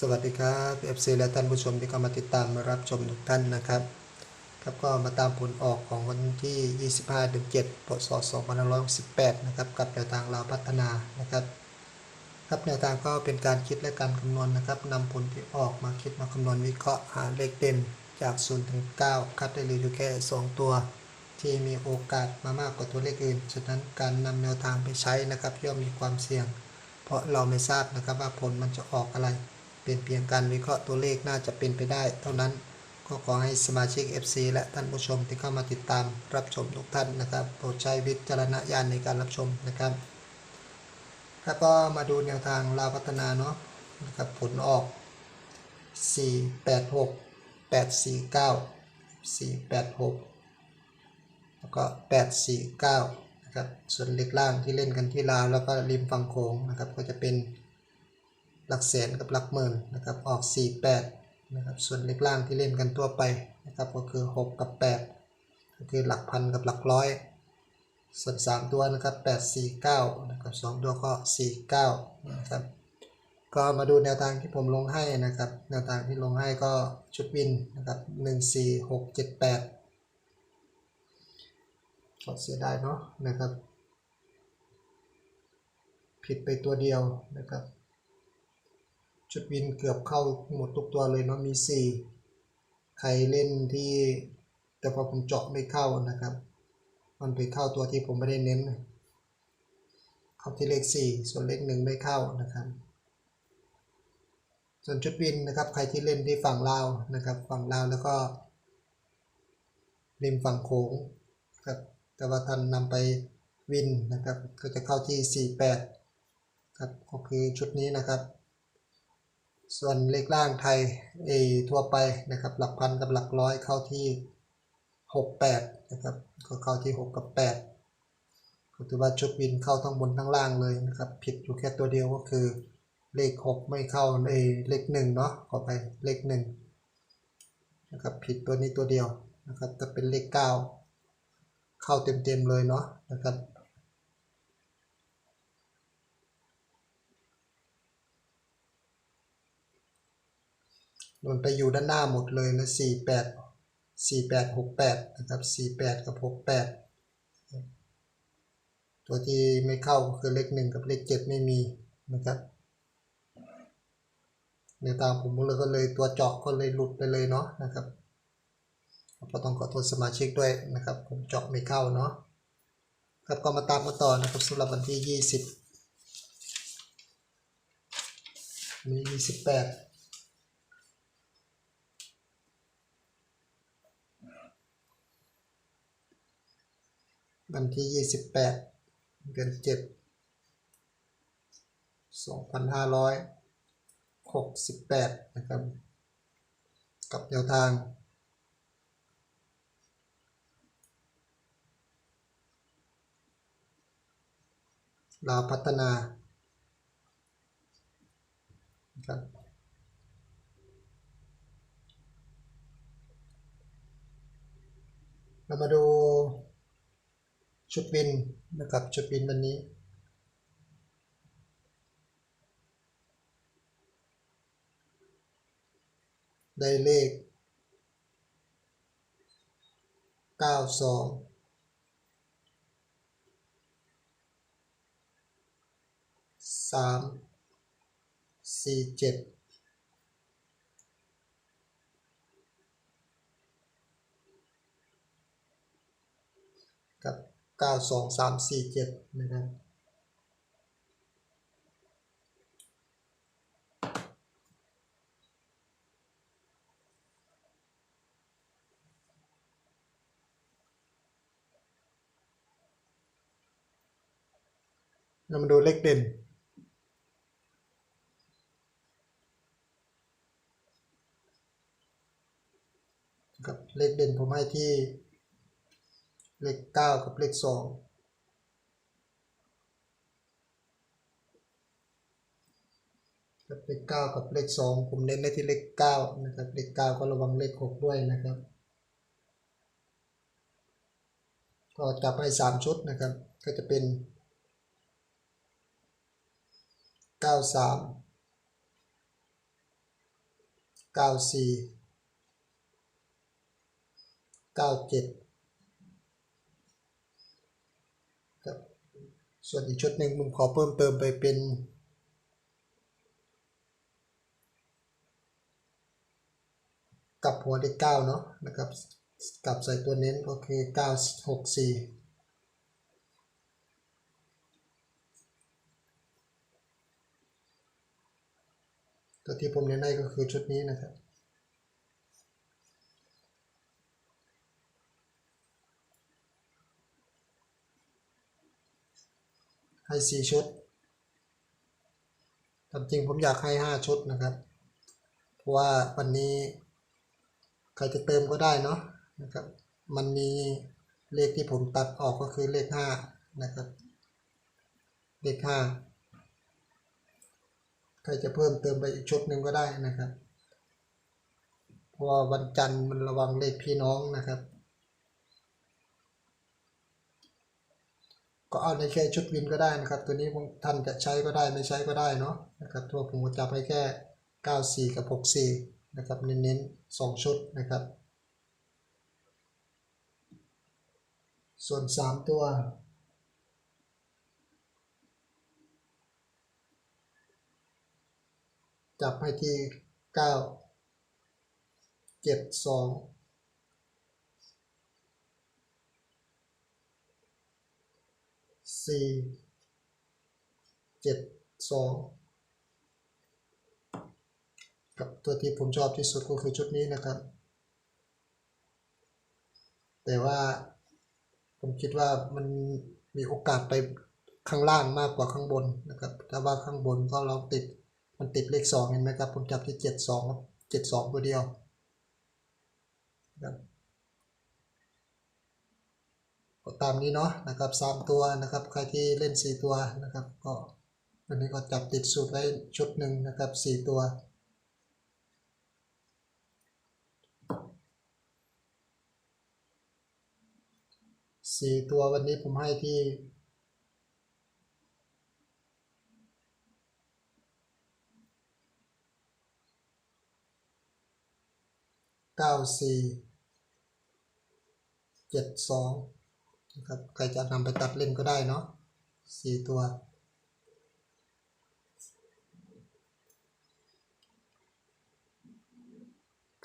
สวัสดีครับ FC และท่านผู้ชมที่เข้ามาติดตามรับชมทุกท่านนะครับ ครับก็มาตามผลออกของวันที่ 25เดือน7พศ2568 นะครับ กับแนวทางลาพัฒนานะครับ ครับแนวทางก็เป็นการคิดและการคำนวณนะครับนำผลที่ออกมาคิดมาคำนวณวิเคราะห์หาเลขเด่นจาก0ถึง9คัดได้เหลืออยู่แค่ 2 ตัว ที่มีโอกาสมามากกว่าตัวเลขอื่น ฉะนั้นการนำแนวทางไปใช้นะครับย่อมมีความเสี่ยง เพราะเราไม่ทราบนะครับว่าผลมันจะออกอะไร เป็นเพียงการวิเคราะห์ตัวเลขน่าจะเป็นไปได้ เท่านั้นก็ขอให้สมาชิก FC และท่านผู้ชมที่เข้ามาติดตามรับชมทุกท่านนะครับโปรดใช้วิจารณญาณในการรับชมนะครับแล้วก็มาดูแนวทางลาวพัฒนาเนาะนะครับผลออก 486 849 486 แล้วก็ 849 นะครับ ส่วนเล็กล่างที่เล่นกันที่ลาวแล้วก็ริมฝั่งโขงนะครับ ก็จะเป็น หลักแสนกับหลักหมื่นนะครับออก 48นะครับส่วนเล็กล่างที่เล่นกันทั่วไปนะครับก็คือ 6 กับ 8 ก็คือหลักพันกับหลักร้อยส่วน 3 ตัวนะครับ849นะครับ2ตัวก็ 49นะครับก็มาดูแนวทางที่ผมลงให้นะครับแนวทางที่ลงให้ก็ชุดวินนะครับ14678ก็เสียดายเนาะนะครับ ผิดไปตัวเดียวนะครับ ชุดวินเกือบเข้าหมดทุกตัวเลยเนาะมี 4 ใครเล่นที่แต่พอผมเจาะไม่เข้านะครับ มันไปเข้าตัวที่ผมไม่ได้เน้น เข้าที่เลข 4 ส่วนเลข 1 ไม่เข้านะครับ ส่วนชุดวินนะครับ ใครที่เล่นที่ฝั่งลาวนะครับ ฝั่งลาวแล้วก็ริมฝั่งโขงครับแต่ว่าท่านนำไปวินนะครับ ก็จะเข้าที่ 48 ครับก็คือชุดนี้นะครับ ส่วนเลขล่างไทยเอทั่วไปนะครับ หลักพันกับหลักร้อยเข้าที่ 68 นะครับก็เข้าที่ 6 กับ 8 ก็ถือว่าชุดวินเข้าทั้งบนทั้งล่างเลยนะครับ ผิดอยู่แค่ตัวเดียวก็คือเลข 6 ไม่เข้าเอเลข1เนาะขอไปเลข1นะครับผิดตัวนี้ตัวเดียวนะครับแต่เป็นเลข 9 เข้าเต็มๆเลยเนาะนะครับ มันไปอยู่ด้านหน้าหมดเลยนะ48 48 68นะครับ48กับ68ตัวที่ไม่เข้าก็คือเลข1กับเลข7ไม่มีนะครับในตามผมเลยก็เลยตัวเจาะก็เลยหลุดไปเลยเนาะนะครับก็ต้องขอโทษสมาชิกด้วยนะครับ ผมเจาะไม่เข้าเนาะครับก็มาตามกันต่อนะครับสำหรับวันที่ 20มี28 วันที่ 28 เดือน 7 2568 นะครับ กับแนวทาง ลาวพัฒนาครับเรามาดู ชุดวินนะครับชุดวินวันนี้ ได้เลข 92สามสี่เจ็ดกับ เก้าสองสามสี่เจ็ดนะครับ เรามาดูเลขเด่นกับเลขเด่นผมให้ที่ เลขเก้ากับเลขสองกับเลขเก้ากับเลขสองผมเน้นในที่เลขเก้านะครับเลขเก้าก็ระวังเลขหกด้วยนะครับ ก็จับให้สามชุดนะครับ ก็จะเป็นเก้าสามเก้าสี่เก้าเจ็ด ครับส่วนอีกชุดหนึ่งผมขอเพิ่มเติมไปเป็น กับหัวได้เก้าเนาะนะครับกับใส่ตัวเน้นก็คือเก้าหกสี่ตัวที่ผมเน้นให้ก็คือชุดนี้นะครับ ให้สี่ชุดตามจริงผมอยากให้ห้าชุดนะครับ เพราะว่าวันนี้ใครจะเติมก็ได้เนาะนะครับ มันมีเลขที่ผมตัดออกก็คือเลขห้านะครับ เลขห้าใครจะเพิ่มเติมไปอีกชุดหนึ่งก็ได้นะครับ เพราะว่าวันจันทร์มันระวังเลขพี่น้องนะครับ ก็เอาในแค่ชุดวินก็ได้นะครับ ตัวนี้ท่านจะใช้ก็ได้ไม่ใช้ก็ได้เนาะนะครับตัวผมจับให้แค่ 94 กับ 64 นะครับ เน้นๆ 2 ชุดนะครับ ส่วน 3 ตัวจับให้ที่ 9 7 2 สี่เจ็ดสองกับตัวที่ผมชอบที่สุดก็คือชุดนี้นะครับ แต่ว่าผมคิดว่ามันมีโอกาสไปข้างล่างมากกว่าข้างบนนะครับ ถ้าว่าข้างบนก็เราติดมันติดเลขสองเห็นไหมครับ ผมจับที่เจ็ดสองเจ็ดสองตัวเดียวครับ ก็ตามนี้เนาะนะครับสามตัวนะครับใครที่เล่นสี่ตัวนะครับก็วันนี้ก็จับติดสูตรไว้ชุดหนึ่งนะครับสี่ตัวสี่ตัววันนี้ผมให้ที่เก้าสี่เจ็ดสอง นะครับใครจะนำไปตัดเล่นก็ได้เนาะสี่ตัว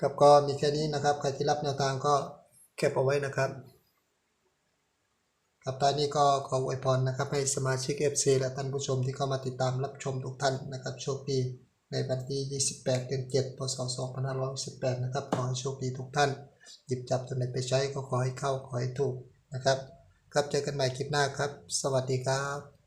ครับก็มีแค่นี้นะครับ ใครที่รับแนวทางก็เก็บเอาไว้นะครับครับตอนนี้ก็ขออวยพรนะครับ ให้สมาชิก FC และท่านผู้ชมที่เข้ามาติดตามรับชมทุกท่านนะครับโชคดีในวันที่ 28 เดือน 7 พศ 2518 นะครับ ขอให้โชคดีทุกท่าน หยิบจับตัวไหนไปใช้ก็ขอให้เข้า ขอให้ถูกนะครับ ครับเจอกันใหม่คลิปหน้าครับ สวัสดีครับ